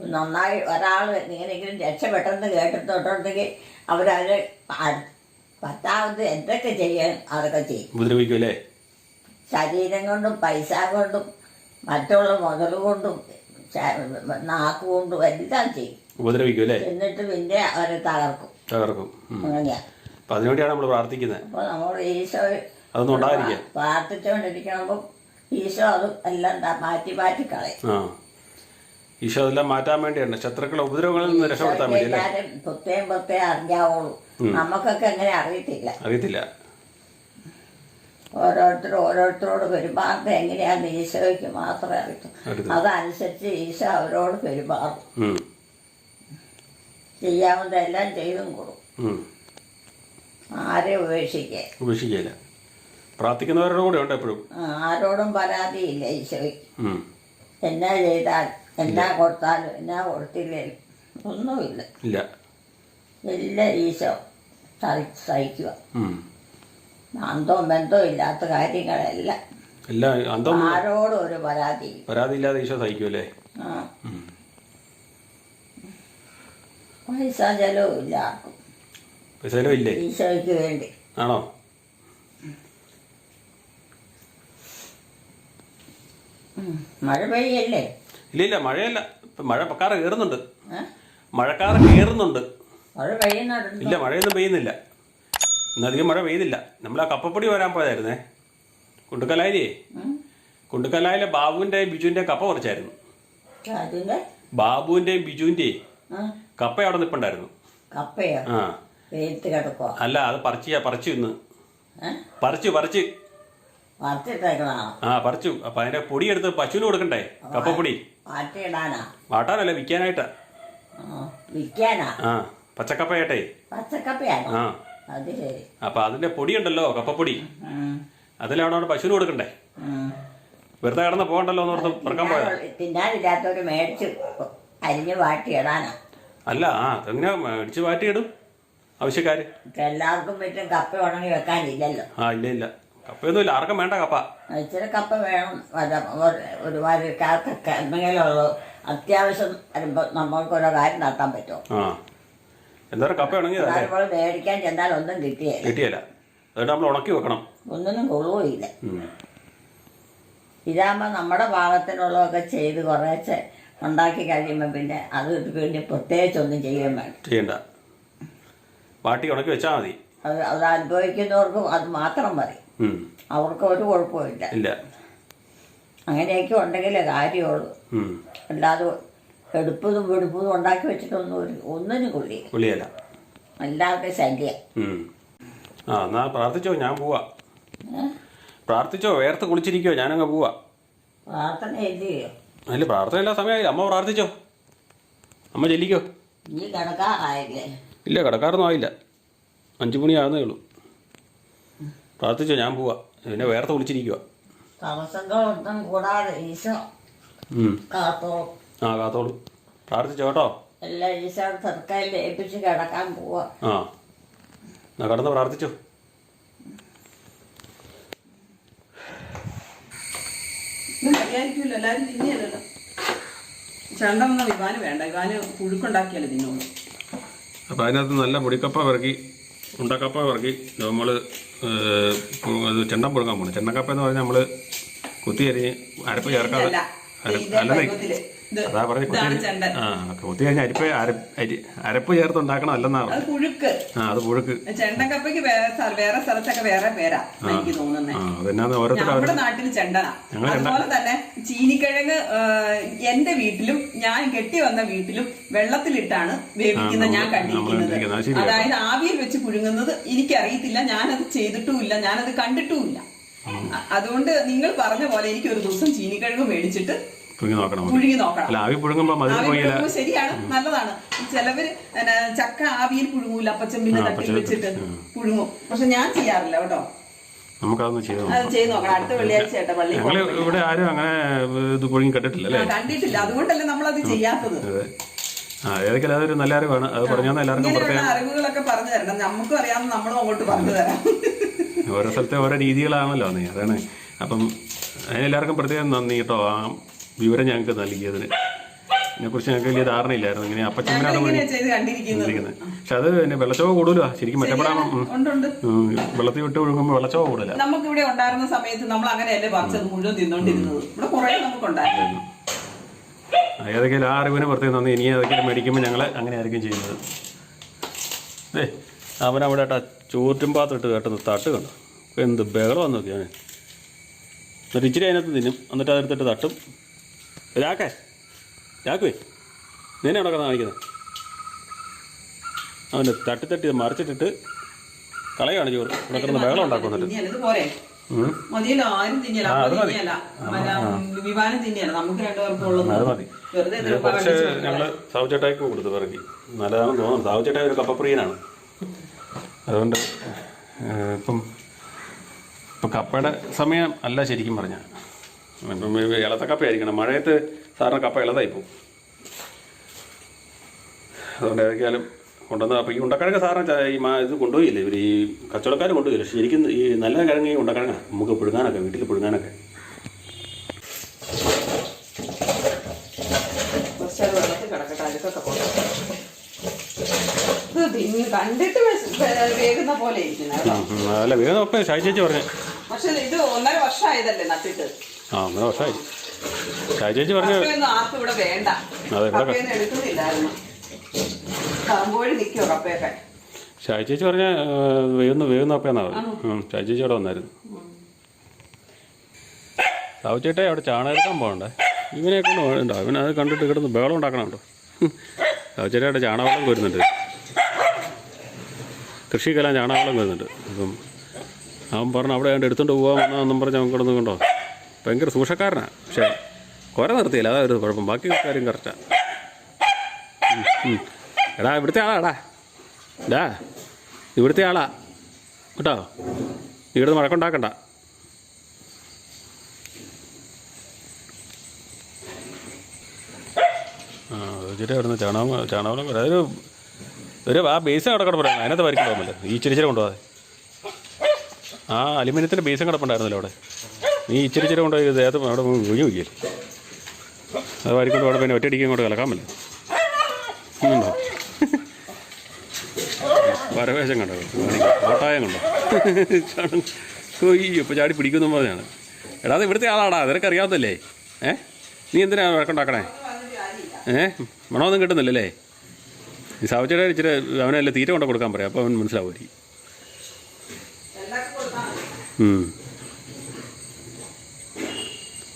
നന്നായി ഒരാൾ ഇങ്ങനെങ്കിലും രക്ഷപ്പെട്ടെന്ന് കേട്ടിട്ടുണ്ടെങ്കിൽ അവരത് പറ്റാവുന്നത് എന്തൊക്കെ ചെയ്യാൻ അതൊക്കെ ചെയ്യും. ശരീരം കൊണ്ടും പൈസ കൊണ്ടും മറ്റുള്ള മുതൽ കൊണ്ടും ശ- നാക്ക് കൊണ്ടും എല്ലാം ചെയ്യും. എന്നിട്ട് പിന്നെ അവരെ തകർക്കും. തകർക്കും. അങ്ങനെയാ. അതിനുവേണ്ടിയാണ് നമ്മൾ പ്രാർത്ഥിക്കുന്നത്. അപ്പോൾ നമ്മൾ ഈശോ പ്രാർത്ഥിച്ചുകൊണ്ടിരിക്കുമ്പോൾ ഈശോ അത് എല്ലാം മാറ്റി മാറ്റി കളയും. ആ. ഈശോ അതെല്ലാം മാറ്റാൻ വേണ്ടിയാണ്. ശത്രുക്കളെ ഉപദ്രവങ്ങളിൽ നിന്ന് രക്ഷപ്പെടുത്താൻ വേണ്ടി അല്ലേ? എല്ലാവരും പ്രത്യേകം പ്രത്യേകം അറിഞ്ഞാവുള്ളൂ നമുക്കൊക്കെ അങ്ങനെ അറിയത്തില്ല. അറിയത്തില്ല. ഓരോരുത്തർ ഓരോരുത്തരോട് പെരുമാറുന്നത് എങ്ങനെയാന്ന് ഈശോയ്ക്ക് മാത്രമേ അറിയത്തുള്ളൂ. അതനുസരിച്ച് ഈശോ അവരോട് പെരുമാറും. ഉം, ചെയ്യാവുന്നതെല്ലാം ചെയ്തും കൊടുക്കും. ഉം. ആരെയും ഉപേക്ഷിക്കുക ഉപേക്ഷിക്കുകയില്ല പ്രാർത്ഥിക്കുന്നവരുടെ കൂടെ ഉണ്ട് എപ്പോഴും. ആരോടും പരാതിയില്ല ഈശോയ്ക്ക്. എന്നാ ചെയ്താൽ എന്നാ കൊടുത്താലും എന്നാ കൊടുത്തില്ലേലും ഒന്നുമില്ല. ഇല്ല. എല്ലാം ഈശോ. സഹി- സഹിക്കുക. അന്തവും ബന്ധവും ഇല്ലാത്ത കാര്യങ്ങളെല്ലാം. എല്ലാം ആരോടും ഒരു പരാതി പരാതിയില്ലാതെ ഈശോ സഹിക്കുമല്ലേ ആ. പൈസ ചെലവില്ല ആർക്കും. പൈസ ചെലവില്ലേ? ഈശോയ്ക്ക് വേണ്ടി. ആണോ? മഴ പെയ്യല്ലേ? ഇല്ല ഇല്ല മഴയല്ല. ഇപ്പം മഴ കാറ് കയറുന്നുണ്ട്? മഴക്കാറ് കയറുന്നുണ്ട്. മഴ പെയ്യുന്നുണ്ടോ? ഇല്ല മഴയൊന്നും പെയ്യുന്നില്ല. ഇന്നധികം മഴ പെയ്യുന്നില്ല നമ്മൾ ആ കപ്പപ്പൊടി വരാൻ പോയതായിരുന്നേ. കുണ്ടുക്കലായിലേ. കുണ്ടുക്കലായിലെ ബാബുവിന്റെ ബിജുവിന്റെ കപ്പ കുറച്ചായിരുന്നു ബാബുവിന്റെയും ബിജുവിന്റെയും കപ്പ അവിടെ നിപ്പുണ്ടായിരുന്നു. കപ്പയോ? ആ. അല്ല അത് പറിച്ചു പറിച്ചു ഇന്ന്. പറിച്ചു പറിച്ചു. ആ പറിച്ചു. അപ്പൊ അതിന്റെ പൊടി എടുത്ത് പശുവിന് കൊടുക്കണ്ടേ? കപ്പപ്പൊടി. വാട്ടാനല്ല വിൽക്കാനായിട്ടാ. ആ, പച്ചക്കപ്പയായിട്ടേ. ആ. അപ്പൊ അതിന്റെ പൊടി ഉണ്ടല്ലോ കപ്പപ്പൊടി. അതിലാണോ അവിടെ പശുവിന് കൊടുക്കണ്ടേ? വെറുതെ കടന്ന് പോകണ്ടല്ലോ എന്ന് ഓർത്ത് പറക്കാൻ പോയാ തിന്നാനുള്ള- തിന്നാനില്ലാത്തവര് മേടിച്ച്. അരിഞ്ഞ് വാട്ടിയിടാനാ. അല്ല ആ അതെങ്ങനെ മേടിച്ച് വാറ്റിയിടും ആവശ്യക്കാര്? എല്ലാവർക്കും പറ്റും കപ്പ ഉണങ്ങി വെക്കാനില്ലല്ലോ. ആ ഇല്ല ഇല്ല. കപ്പയൊന്നുമില്ല. ആർക്കും വേണ്ട കപ്പ. ഇച്ചിരി കപ്പ വേണം. ഒരുപാട് ഒരു- ഒരുമാതിരിക്കാർക്കൊക്കെ എന്തെങ്കിലുമുള്ളൂ അത്യാവശ്യം വരുമ്പോൾ നമ്മൾക്ക് ഓരോ കാര്യം നടത്താൻ പറ്റുമോ ആ. എന്തായാലും കപ്പ ഉണങ്ങിയതല്ലേ നമ്മൾ മേടിക്കാൻ ചെന്നാൽ ഒന്നും കിട്ടിയില്ല കിട്ടിയല്ല അതുകൊണ്ട് നമ്മൾ ഉണക്കി വെക്കണം. ഒന്നിനും കൊള്ളുകയില്ല. ഉം. ഇതാകുമ്പോൾ നമ്മുടെ പാകത്തിനുള്ളതൊക്കെ ചെയ്ത് കുറേശ്ശെ ഉണ്ടാക്കി കഴിയുമ്പോൾ പിന്നെ അത് പിന്നെ പ്രത്യേകിച്ചൊന്നും ചെയ്യാൻ വേണ്ട ചെയ്യണ്ട. വാട്ടി ഉണക്കി വെച്ചാൽ മതി. അത് അത് അനുഭവിക്കുന്നവർക്കും അത് മാത്രം മതി. അവർക്ക് ഒരു കുഴപ്പമില്ല ഇല്ല. അങ്ങനെയൊക്കെ ഉണ്ടെങ്കിലേ കാര്യമുള്ളൂ. അല്ലാതെ എടുപ്പതും വെടുപ്പതും ഉണ്ടാക്കി വെച്ചിട്ടൊന്നും ഒരു ഒന്നിനും കൊള്ളില്ല. പുളിയല്ല എല്ലാവർക്കും ശല്യം. ആ എന്നാ പ്രാർത്ഥിച്ചോ ഞാൻ പോവാ. പ്രാർത്ഥിച്ചോ വേർത്ത് കുളിച്ചിരിക്കോ ഞാനങ്ങ് പോവാ. പ്രാർത്ഥന എന്തെയോ? അല്ല പ്രാർത്ഥന എല്ലാ സമയമായി. അമ്മ പ്രാർത്ഥിച്ചോ? അമ്മ ചെല്ലിക്കോ? നീ കിടക്കാറായില്ലേ? ഇല്ല കിടക്കാറൊന്നും ആയില്ല. അഞ്ചു മണിയാകുന്നേ ഉള്ളൂ. പ്രാർത്ഥിച്ചോ ഞാൻ പോവാ. പിന്നെ വേർത്ത് വിളിച്ചിരിക്കുക കൂടാതെ ഈശോ കാത്തോളും. ആ കാത്തോളൂ. പ്രാർത്ഥിച്ചോ കേട്ടോ. എല്ലാം ഈശോ സർക്കാരിൽ ഏൽപ്പിച്ച് കിടക്കാൻ പോവാ. ആ. എന്നാ കടന്ന് പ്രാർത്ഥിച്ചോ. എല്ലാവരും തിന്നിയല്ലോ ചണ്ട വിവാന് വേണ്ട. വിവാന് പുഴുക്കുണ്ടാക്കിയാലേ തിന്നോളൂ അപ്പൊ അതിനകത്ത് നല്ല മുടിക്കപ്പ പിറക്കി ഉണ്ടക്കപ്പ പിറക്കി നമ്മൾ അത് ചെണ്ടം പുഴുങ്ങാൻ പോകണം ചെണ്ടക്കപ്പ എന്ന് പറഞ്ഞാൽ നമ്മൾ കുത്തി അരിഞ്ഞ് അരപ്പ് ചേർക്കാതെ ഇതല്ല. അതാ പറഞ്ഞ കുത്തി ഇതാണ് അരി- ആ കുത്തി കഴിഞ്ഞ് അരിപ്പ് അര അരി അരപ്പ് ചേർത്ത് ഉണ്ടാക്കണം അല്ലെന്നാ അത് പറഞ്ഞത് പുഴുക്ക്. ആ അത് പുഴുക്ക്. ചെണ്ടക്കപ്പയ്ക്ക് വേറെ സ്ഥ- വേറെ സ്ഥലത്തൊക്കെ വേറെ പേരാ എനിക്ക് നാട്ടിൽ ചെണ്ടനാ അതുപോലെ തന്നെ ചീനിക്കിഴങ്ങ് എന്റെ വീട്ടിലും ഞാൻ കെട്ടി വന്ന വീട്ടിലും വെള്ളത്തിലിട്ടാണ് വേവിക്കുന്ന ഞാൻ കണ്ടിരിക്കുന്നത്. അതായത് ആവിയിൽ വെച്ച് പുഴുങ്ങുന്നത് എനിക്കറിയത്തില്ല ഞാനത് ചെയ്തിട്ടുമില്ല ഞാനത് കണ്ടിട്ടുമില്ല. അതുകൊണ്ട് നിങ്ങൾ പറഞ്ഞ പോലെ എനിക്ക് ഒരു ദിവസം ചീനിക്കിഴങ്ങ് മേടിച്ചിട്ട് പുഴുങ്ങി നോക്കണം. പുഴുങ്ങി നോക്കണം. അല്ല ആവി പുഴുങ്ങുമ്പോൾ മധുരം പോയില്ല ശരിയാണ് നല്ലതാണ്. ചിലവര് ചക്ക ആവിയിൽ പുഴുങ്ങൂല അപ്പച്ചമ്പിന്റെ തട്ടി തട്ടിൽ വെച്ചിട്ട് പുഴുങ്ങും. പക്ഷെ ഞാൻ ചെയ്യാറില്ല കേട്ടോ. നമുക്കതൊന്ന് ചെയ്ത് നോക്കാം. അടുത്ത വെള്ളിയാഴ്ച ഞങ്ങൾ ഇവിടെ ആരും അങ്ങനെ ഇത് പുഴുങ്ങി കണ്ടിട്ടില്ല അല്ലേ കണ്ടിട്ടില്ല. അതുകൊണ്ടല്ലേ അത് ചെയ്യാത്തത്. ആ ഏതൊക്കെ അതൊരു നല്ല അറിവാണ്. അത് പറഞ്ഞാൽ എല്ലാവർക്കും പ്രത്യേകം. അറിവുകളൊക്കെ പറഞ്ഞു തരണം. നമുക്കും അറിയാവുന്ന നമ്മളും അങ്ങോട്ട് പറഞ്ഞു തരാം. ഓരോ സ്ഥലത്തെ ഓരോ രീതികളാണല്ലോ നീ. അതാണ്. അപ്പം അതിനെല്ലാവർക്കും പ്രത്യേകം നന്ദി കേട്ടോ. ആ വിവരം ഞങ്ങൾക്ക് നൽകിയതിന്. ഇതിനെക്കുറിച്ച് ഞങ്ങൾക്ക് വലിയ ധാരണയില്ലായിരുന്നു. ഇങ്ങനെ അപ്പച്ചമ്മനാണ് പക്ഷെ അത് പിന്നെ വെള്ളച്ചോ കൂടുതലാ. ശരിക്കും മെച്ചപ്പെടാൻ വെള്ളത്തിൽ വിട്ട് ഒഴുകുമ്പോൾ വെള്ളച്ചോ കൂടുതലാ. നമുക്ക് ഇവിടെ ഉണ്ടായിരുന്ന സമയത്ത് നമ്മൾ അങ്ങനെയല്ലേ പറിച്ചത് മുഴുവൻ തിന്നോണ്ടിരുന്നത്. ഇവിടെ കുറേ നമുക്കുണ്ടായിരുന്നു ആ, ഏതൊക്കെയാലും ആ അറിവിന് പ്രത്യേകം തന്നെ? ഇനി ഏതൊക്കെയാലും മേടിക്കുമ്പോൾ ഞങ്ങൾ അങ്ങനെ ആയിരിക്കും ചെയ്യുന്നത്. ഏ അവൻ അവിടെ ആ പാത്രട്ട് പാത്രമിട്ട് കേട്ടത് തട്ട് കണ്ടു? എന്ത് ബഹളം വന്നു നോക്കിയാണ് എന്നിട്ട് ഇച്ചിരി അതിനകത്ത് തിന്നും. എന്നിട്ട് അതെടുത്തിട്ട് തട്ടും. രാക്കേ രാക്കുവേ നിന്നെ അവിടെ കാണിക്കുന്നത് അവന്റെ തട്ടി തട്ടി മറിച്ചിട്ടിട്ട് കളയാണ് ചോറ്. ഇവിടെ കിടന്ന് ബഹളം ഉണ്ടാക്കുന്നുണ്ട്. മതിയല്ലോ ആരും തിന്നിയല്ല വിമാനം നമുക്ക് രണ്ടുപേർക്കും ഉള്ളത് കുറച്ച്? ഞങ്ങൾ സാവുചേട്ടായിക്ക് കൊടുത്തു പിറകി നല്ലതാണെന്ന് തോന്നുന്നു. സാവുചേട്ടായി ഒരു കപ്പപ്രിയനാണ്. അതുകൊണ്ട് ഇപ്പം ഇപ്പം കപ്പയുടെ സമയം അല്ല ശരിക്കും പറഞ്ഞാൽ ഇപ്പം ഇളത്ത കപ്പ ആയിരിക്കണം. മഴയത്ത് സാറിന് കപ്പ ഇളതായി പോകും അതുകൊണ്ട് ഏതൊക്കെയാലും കൊണ്ടുവന്ന അപ്പോൾ ഈ ഉണ്ടക്കിഴങ്ങ് സാറിന് ഈ മാ ഇത് കൊണ്ടുപോയില്ലേ? ഇവർ ഈ കച്ചവടക്കാർ കൊണ്ടുപോയില്ല? ശരിക്കും ഈ നല്ല കിഴങ്ങ് ഈ ഉണ്ടക്കിഴങ്ങാണ് നമുക്ക് പുഴുങ്ങാനൊക്കെ വീട്ടിൽ പുഴുങ്ങാനൊക്കെ. കണ്ടിട്ട് പോലെ ഇരിക്കുന്നത് ഉം. അല്ല വേഗം ഒപ്പം ഷായി ചേച്ചി പറഞ്ഞു. പക്ഷെ ഇത് ഒന്നര വർഷമായതല്ലേ നട്ടിട്ട്. ആ ഒന്നര വർഷമായി ചായ ചേച്ചി പറഞ്ഞു അതെ, ഇവിടെ ചായ ചേച്ചി പറഞ്ഞ വേഗം വേഗം അപ്പയെന്നാ പറഞ്ഞു ഷാജി ചേച്ചി അവിടെ വന്നായിരുന്നു. സാവുച്ചേട്ടെ അവിടെ ചാണകം എടുക്കാൻ പോകണ്ടേ? ഇവനെ കൊണ്ട് വേണ്ട അത് കണ്ടിട്ട് കിടന്ന് ബഹളം ഉണ്ടാക്കണുണ്ടോ? സാവുച്ചേട്ടെ അവിടെ ചാണകവെള്ളം വരുന്നുണ്ട് കൃഷിക്കെല്ലാം ചാണകവെള്ളം വരുന്നുണ്ട് അപ്പം അവൻ പറഞ്ഞു അവിടെ എടുത്തുകൊണ്ട് വന്നാന്നും പറഞ്ഞ് അവൻ കിടന്നു കണ്ടോ ഭയങ്കര സൂക്ഷക്കാരനാണ് പക്ഷേ കുറെ നിർത്തിയില്ല? അതാ ഒരു കുഴപ്പം. ബാക്കി കാര്യം കറക്റ്റാണ് എടാ ഇവിടുത്തെ ആളാടാ ഡാ ഇവിടുത്തെ ആളാ. കേട്ടോ? ഇവിടുന്ന് മഴക്കുണ്ടാക്കണ്ട ആ വെച്ചിട്ട് അവിടുന്ന് ചാണകം ചാണകം അതൊരു ഒരു ആ ബേസ് കിടക്കണം പറയാം. അതിനകത്ത് വരയ്ക്കാൻ ഈ ചെറിയ ഇച്ചിരി കൊണ്ടുപോകാതെ. ആ അലുമിനിയത്തിന്റെ ബേസും കിടപ്പുണ്ടായിരുന്നല്ലോ അവിടെ. നീ ഇച്ചിരി ഇച്ചിരി കൊണ്ടുപോയി ദേഹത്ത് അവിടെ ഒഴിഞ്ഞു വയ്ക്കല്ലേ അത് വരിക്കൊണ്ട് അവിടെ പിന്നെ ഒറ്റയടിക്ക് ഇങ്ങോട്ട് കലക്കാൻ പറ്റില്ല. ഉണ്ടോ പരവേശം കണ്ടോ? കോട്ടായം കണ്ടോ? കൊയ്യോ ഇപ്പോൾ ചാടി പിടിക്കുന്നു പറഞ്ഞാണ്. എടാ അത് ഇവിടുത്തെ ആളാടാ നിനക്ക് അറിയാത്തല്ലേ ഏ? നീ എന്തിനാണ് വിളക്കുണ്ടാക്കണേ ഏ? മണമൊന്നും കിട്ടുന്നില്ലല്ലേ? ഈ സാവച്ചയുടെ ഇച്ചിരി അവനല്ലേ തീറ്റ കൊണ്ട് കൊടുക്കാൻ പറയാം അപ്പോൾ അവൻ മനസ്സിലാവുമായിരിക്കും.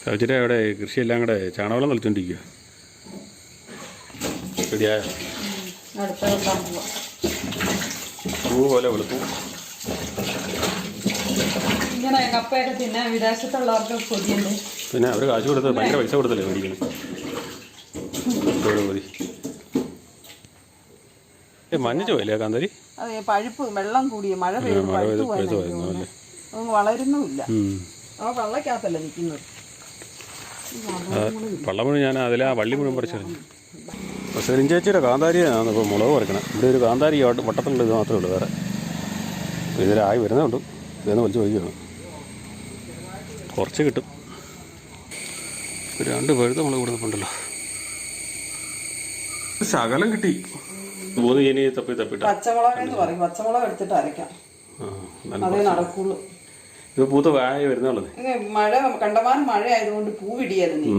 സാവച്ചയുടെ അവിടെ കൃഷിയെല്ലാം കൂടെ ചാണകവെള്ളം കളിച്ചോണ്ടിരിക്കുക ശരിയായ പൂ പോലെ വെളുത്തു. പിന്നെ അവർ കാശ് കൊടുത്ത് ഭയങ്കര പൈസ കൊടുത്തല്ലേ മേടിക്കണം? മതി മഞ്ഞ ചോയല്ലേ കാന്താരി? അതെ പഴുപ്പ് വെള്ളം കൂടിയ മഴ പെയ്ത് പഴുത്തു വളരുന്നുമില്ല. ആ വെള്ളക്കകത്തല്ല നിൽക്കുന്നത് പള്ളം മുഴുവൻ ഞാൻ അതിലെ ആ വള്ളി മുഴുവൻ പറിച്ചെറിഞ്ഞു അപ്പോൾ സെലിൻ ചേച്ചിയുടെ കാന്താരിയാണ് ഇപ്പോൾ മുളക് പറിക്കണം. ഇവിടെ ഒരു കാന്താരി വട്ട- വട്ടത്തിലുള്ള ഇത് മാത്രമേ ഉള്ളൂ വേറെ. ഇതിലായി വരുന്നുണ്ട് ഇതെന്ന് വലിച്ചു വയ്ക്കുകയാണ് കുറച്ച് കിട്ടും. ഒരു രണ്ട് പഴുത്ത മുളക് കൊടുക്കുന്നുണ്ടല്ലോ ശകലം കിട്ടി. മൂന്ന് ഇനി തപ്പി തപ്പിട്ട്. പച്ചമുളക് പറയും. പച്ചമുളക് എടുത്തിട്ട് അരയ്ക്കാം. അതേ നടക്കുള്ളൂ. ഇത് പൂത്ത് വായ വരുന്നുള്ളത്. മഴ കണ്ടമാനം മഴ ആയതുകൊണ്ട് പൂ പിടിയാലും നീ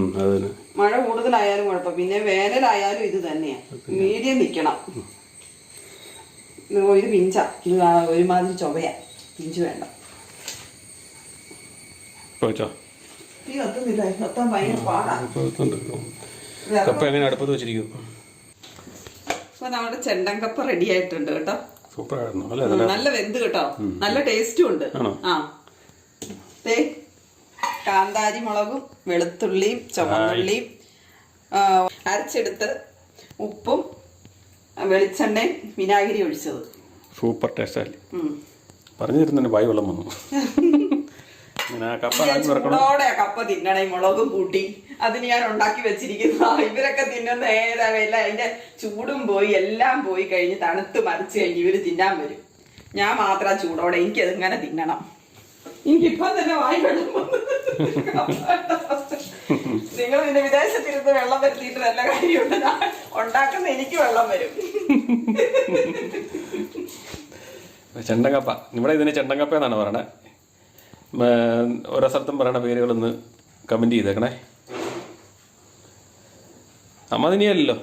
മഴ കൂടുതലായാലും കുഴപ്പം. പിന്നെ വേനലായാലും ഇത് തന്നെയാ. മീഡിയം നിൽക്കണം ഇത് പിഞ്ച. ഒരുമാതിരി ചൊവയാ. പിഞ്ച് വേണ്ട. കപ്പ എങ്ങനെ അടുപ്പത്ത് വെച്ചിരിക്കും അപ്പൊ നമ്മുടെ ചെണ്ടൻ കപ്പ റെഡി ആയിട്ടുണ്ട് കേട്ടോ. സൂപ്പറായിരുന്നു അല്ലേ? നല്ല വെന്ത് കേട്ടോ. നല്ല ടേസ്റ്റും ഉണ്ട്. ആ. കാന്താരി മുളകും വെളുത്തുള്ളിയും ചുവന്നുള്ളിയും അരച്ചെടുത്ത് ഉപ്പും വെളിച്ചെണ്ണയും വിനാഗിരി ഒഴിച്ചത്. സൂപ്പർ ടേസ്റ്റ് പറഞ്ഞിരുന്നു വായി വെള്ളം വന്നു. ചൂടോടെ കപ്പ തിന്നണേ മുളകും കൂട്ടി. അതിന് ഞാൻ ഉണ്ടാക്കി വെച്ചിരിക്കുന്ന. ഇവരൊക്കെ തിന്നുന്ന ഏതാവില്ല അതിന്റെ ചൂടും പോയി എല്ലാം പോയി കഴിഞ്ഞ് തണുത്ത് മറിച്ച് കഴിഞ്ഞ് ഇവർ തിന്നാൻ വരും. ഞാൻ മാത്രം ചൂടോടെ എനിക്കത് ഇങ്ങനെ തിന്നണം. എനിക്കിപ്പം തന്നെ വായി വെള്ളം നിങ്ങൾ പിന്നെ വിദേശത്തിരുന്ന് വെള്ളം വരുത്തിയിട്ട് നല്ല കാര്യമുണ്ട്. ഉണ്ടാക്കുന്ന എനിക്ക് വെള്ളം വരും. ചെണ്ടങ്കപ്പ. ഇവിടെ ഇതിന് ചെണ്ടങ്കപ്പ എന്നാണ് പറയണേ. ഓരോ സ്ഥലത്തും പറയണ പേരുകളൊന്ന് കമന്റ് ചെയ്തേക്കണേ. അമ്മ തിനിയല്ലോ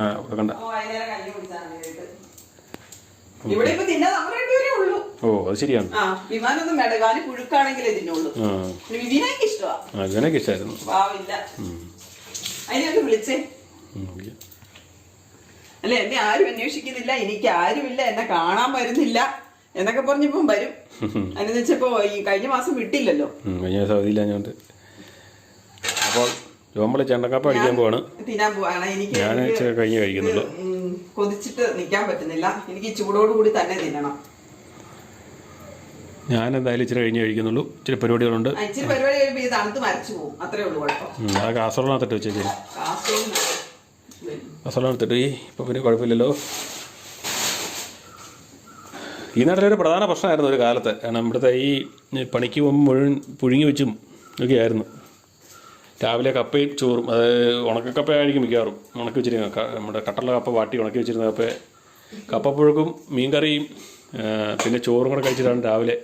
ആ കൊടുക്കണ്ട. ഇവിടെ ഇപ്പൊ തിന്നാ ഓ അത് ശരിയാണ്. ആ വിമാനൊന്നും വേണ്ട. വിമാനം പുഴുക്കാണെങ്കിലേ തിന്നുള്ളൂ. ആ. പിന്നെ വിവീനക്ക് ഇഷ്ടമാ ആ ഇവനൊക്കെ ഇഷ്ടമായിരുന്നു പാവില്ല അതിനൊക്കെ വിളിച്ചേ. ഉം. അല്ല എന്നെ ആരും അന്വേഷിക്കുന്നില്ല. എനിക്ക് ആരുമില്ല. എന്നെ കാണാൻ വരുന്നില്ല. എന്നൊക്കെ പറഞ്ഞപ്പം വരും. അതിനെന്ന് വെച്ചപ്പോ ഈ കഴിഞ്ഞ മാസം വിട്ടില്ലല്ലോ. ഉം, കഴിഞ്ഞ ദിവസം അവധിയില്ലാഞ്ഞോണ്ട് അപ്പോൾ ജോമ്പളി അടിക്കാൻ പോവാണ്. തിന്നാൻ പോവാണ്. എനിക്ക് ഞാൻ എനിക്ക് ഇച്ചിരി കഴിഞ്ഞ് കഴിക്കുന്നുള്ളൂ. ഉം, കൊതിച്ചിട്ട് നിൽക്കാൻ പറ്റുന്നില്ല. എനിക്ക് ചൂടോടുകൂടി തന്നെ തിന്നണം. ഞാൻ എന്തായാലും ഇച്ചിരി കഴിഞ്ഞ് കഴിക്കുന്നുള്ളൂ. ഇച്ചിരി പരിപാടികളുണ്ട്. ഇച്ചിരി പരിപാടി കഴിയുമ്പോൾ ഇത് തണുത്ത് മരച്ചു പോകും. അത്രേ ഉള്ളൂ കുഴപ്പം. കാസർഗോഡിനകത്തിട്ട് ഈ ഇപ്പം പിന്നെ കുഴപ്പമില്ലല്ലോ. ഈ നാട്ടിലൊരു പ്രധാന പ്രശ്നമായിരുന്നു ഒരു കാലത്ത്. കാരണം ഇവിടുത്തെ ഈ പണിക്ക് പോകുമ്പോൾ മുഴുവൻ പുഴുങ്ങി വെച്ചും ഒക്കെയായിരുന്നു. രാവിലെ കപ്പയും ചോറും അത് ഉണക്കക്കപ്പയായിരിക്കും മിക്കവാറും. ഉണക്കി വെച്ചിരുന്ന നമ്മുടെ കട്ടള കപ്പ വാട്ടി ഉണക്കി വെച്ചിരുന്ന കപ്പ കപ്പപ്പുഴുക്കും മീൻകറിയും പിന്നെ ചോറും കൂടെ കഴിച്ചിട്ടാണ് രാവിലെ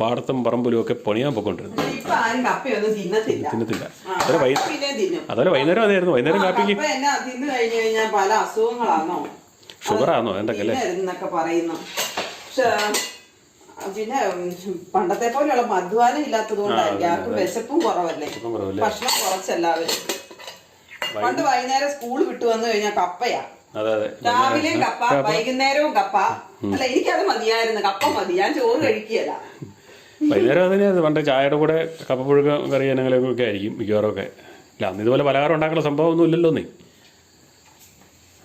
പാടത്തും പറമ്പിലും ഒക്കെ പണിയാൻ കപ്പയൊന്നും തിന്നത്തില്ല. അതുപോലെ വൈ അതുപോലെ വൈകുന്നേരം അതായിരുന്നു. വൈകുന്നേരം കാപ്പിക്ക് പല അസുഖങ്ങളാണോ ഷുഗറാണോ എന്തൊക്കെ അല്ലേ പറയുന്നു. പിന്നെ പണ്ടത്തെ പോലെയുള്ള മധ്വാനം ഇല്ലാത്തത് കൊണ്ടായിരിക്കും. ആർക്കും വിശപ്പും കുറവല്ലേ? കുറവല്ലേ? ഭക്ഷണം കുറച്ചെല്ലാവരും. പണ്ട് വൈകുന്നേരം സ്കൂൾ വിട്ടു വന്നു കഴിഞ്ഞാൽ കപ്പയാ. അതെ അതെ. രാവിലെയും കപ്പ വൈകുന്നേരവും കപ്പ. അല്ല എനിക്കത് മതിയായിരുന്നു. കപ്പ മതി. ഞാൻ ചോറ് കഴിക്കുകയല്ല വൈകുന്നേരം അതിന് പണ്ട് ചായയുടെ കൂടെ കപ്പപ്പുഴുക്ക കറി ഇനങ്ങളൊക്കെ ആയിരിക്കും മിക്കവാറും ഒക്കെ ഇല്ല അന്ന് ഇതുപോലെ പലഹാരം ഉണ്ടാക്കുന്ന സംഭവം ഒന്നും ഇല്ലല്ലോ നീ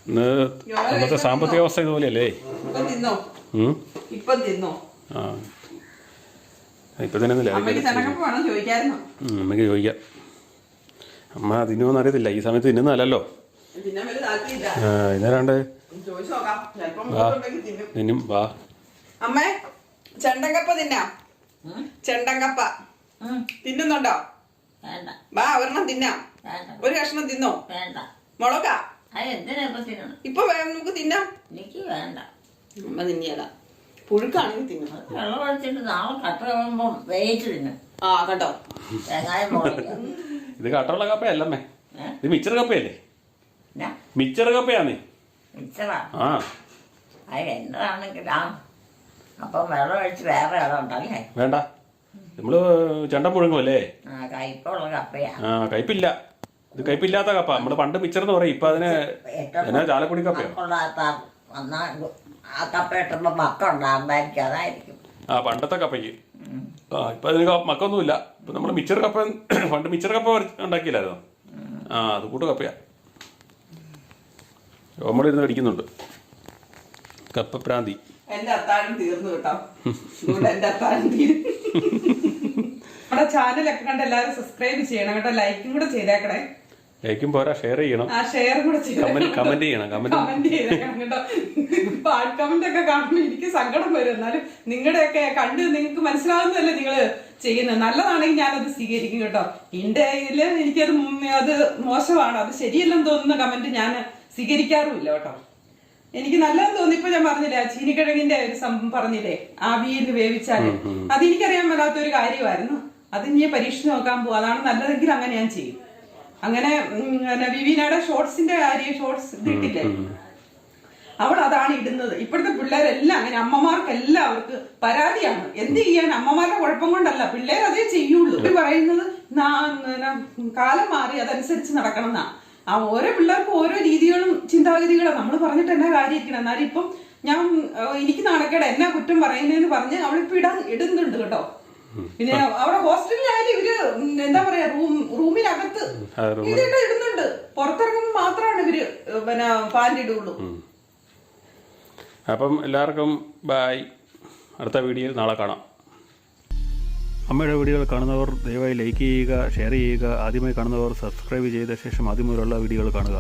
ഇന്ന് അന്നത്തെ സാമ്പത്തിക അവസ്ഥ ഇതുപോലെയല്ലേ? ഇപ്പം തിന്നോ? ഉം? തിന്നോ? ആ. ഇപ്പം തന്നെ ഒന്നുമില്ല അമ്മയ്ക്ക് ചോദിക്കാം. അമ്മ തിന്നുമെന്ന് അറിയത്തില്ല. ഈ സമയത്ത് തിന്നുന്നതല്ലല്ലോ. വാ. അമ്മേ ചെണ്ടങ്കപ്പ തിന്നാം? ചെണ്ടങ്കപ്പ. തിന്നുന്നുണ്ടോ? വേണ്ട. വാ ഒരെണ്ണം തിന്നാം. വേണ്ട. ഒരു കഷ്ണം തിന്നോ? വേണ്ട. മുളക? ഇപ്പൊ നമുക്ക് തിന്നാം. എനിക്ക് വേണ്ട. അമ്മ തിന്നിയല പുഴുക്കാണെങ്കിൽ തിന്നുന്നത് വെള്ളം ഒഴിച്ചിട്ട് നാളെ കട്ട കഴിയുമ്പം വേവിച്ച് തിന്നും. ആ കേട്ടോ വെങ്ങായം മുളകില്ല ഇത് കട്ടമുള്ള കപ്പയല്ലമ്മേ ഏ? ഇത് മിച്ചർ കപ്പയല്ലേ? മിച്ചർ കപ്പയാന്നേ മിച്ചറാ? ആ. അത് എന്നതാണെങ്കിൽ ആ അപ്പം വെള്ളം ഒഴിച്ച് വേറെ ഇളം ഉണ്ടല്ലേ? വേണ്ട. നമ്മൾ ചെണ്ട മുഴങ്ങുമല്ലേ ആ കയ്പുള്ള കപ്പയാ. ആ കയ്പില്ല ഇത് കയ്പില്ലാത്ത കപ്പ. നമ്മൾ പണ്ട് മിച്ചർ എന്ന് പറയും. ഇപ്പൊ അതിന് എന്നാ ചാലക്കുടി കപ്പയോ? ആ കപ്പ ഇട്ടുമ്പോ മക്ക ഉണ്ടാകുന്നതായിരിക്കും അതായിരിക്കും. ആ പണ്ടത്തെ കപ്പയ്ക്ക്. ആ ഇപ്പൊ അതിന് മക്കൊന്നുമില്ല. ഇപ്പൊ നമ്മൾ മിച്ചർ കപ്പ പണ്ട് മിച്ചർ കപ്പ ഉണ്ടാക്കിയില്ലായിരുന്നോ? ആ അത് കൂട്ട് കപ്പയാ. നമ്മളിരുന്ന് കടിക്കുന്നുണ്ട്. കപ്പപ്രാന്തി. എന്റെ അത്താഴം തീർന്നു കേട്ടോ. എന്റെ അത്താഴം തീർന്നു നമ്മുടെ ചാനലൊക്കെ കണ്ട് എല്ലാവരും സബ്സ്ക്രൈബ് ചെയ്യണം കേട്ടോ. ലൈക്കും കൂടെ ചെയ്തേക്കണേ. ലൈക്കും പോരാ ഷെയർ ചെയ്യണം. ആ ഷെയർ കൂടെ കമന്റ് കമന്റ് ചെയ്യണം കമന്റ് കമന്റ് ചെയ്തേക്കണം കേട്ടോ. പാട്ട് കമന്റ് ഒക്കെ കാണുമ്പോൾ എനിക്ക് സങ്കടം വരും. എന്നാലും നിങ്ങളുടെയൊക്കെ കണ്ട് നിങ്ങൾക്ക് മനസ്സിലാവുന്നതല്ലേ നിങ്ങൾ ചെയ്യുന്നത്. നല്ലതാണെങ്കിൽ ഞാനത് സ്വീകരിക്കും കേട്ടോ. എന്റെ ഇതിൽ എനിക്കത് അത് മോശമാണ്. അത് ശരിയല്ലെന്ന് തോന്നുന്ന കമന്റ് ഞാൻ സ്വീകരിക്കാറുമില്ല കേട്ടോ. എനിക്ക് നല്ലതെന്ന് തോന്നിപ്പോ ഞാൻ പറഞ്ഞില്ലേ ആ ചീനിക്കിഴങ്ങിന്റെ ഒരു സംഭവം പറഞ്ഞില്ലേ ആവിയിൽ വേവിച്ചാൽ അത് എനിക്കറിയാൻ മേലാത്ത ഒരു കാര്യമായിരുന്നു. അത് ഇനി പരീക്ഷിച്ച് നോക്കാൻ പോകും അതാണ് നല്ലതെങ്കിൽ അങ്ങനെ ഞാൻ ചെയ്യും. അങ്ങനെ വിവിനയുടെ ഷോർട്സിന്റെ കാര്യം ഷോർട്സ് ഇതിട്ടില്ലേ അവൾ അതാണ് ഇടുന്നത്. ഇപ്പോഴത്തെ പിള്ളേരെല്ലാം അങ്ങനെ അമ്മമാർക്കെല്ലാം എല്ലാവർക്ക് പരാതിയാണ്. എന്ത് ചെയ്യാൻ? അമ്മമാരുടെ കുഴപ്പം കൊണ്ടല്ല. പിള്ളേർ അതേ ചെയ്യുള്ളൂ പറയുന്നത് കാലം മാറി അതനുസരിച്ച് നടക്കണം എന്നാ. ആ ഓരോ പിള്ളേർക്കും ഓരോ രീതികളും ചിന്താഗതികളും. നമ്മൾ പറഞ്ഞിട്ട് എന്നാ കാര്യമായിരിക്കണം? എന്നാലും ഇപ്പം ഞാൻ എനിക്ക് നാണക്കേട്. എന്നാ കുറ്റം പറയുന്നതെന്ന് പറഞ്ഞ് അവളിപ്പോ ഇടാൻ ഇടുന്നുണ്ട് കേട്ടോ. പിന്നെ അവിടെ ഹോസ്റ്റലിലായാലും ഇവർ എന്താ പറയാ റൂം റൂമിനകത്ത് ഇതിട്ട് ഇടുന്നുണ്ട്. പുറത്തിറങ്ങുമ്പോൾ മാത്രമാണ് ഇവർ പിന്നെ പാന്റ് ഇടുള്ളൂ. അപ്പം എല്ലാവർക്കും ബായ്. അടുത്ത വീഡിയോയിൽ നാളെ കാണാം. അമ്മയുടെ വീഡിയോകൾ കാണുന്നവർ ദയവായി ലൈക്ക് ചെയ്യുക ഷെയർ ചെയ്യുക. ആദ്യമായി കാണുന്നവർ സബ്സ്ക്രൈബ് ചെയ്ത ശേഷം ആദ്യം മുതലുള്ള വീഡിയോകൾ കാണുക.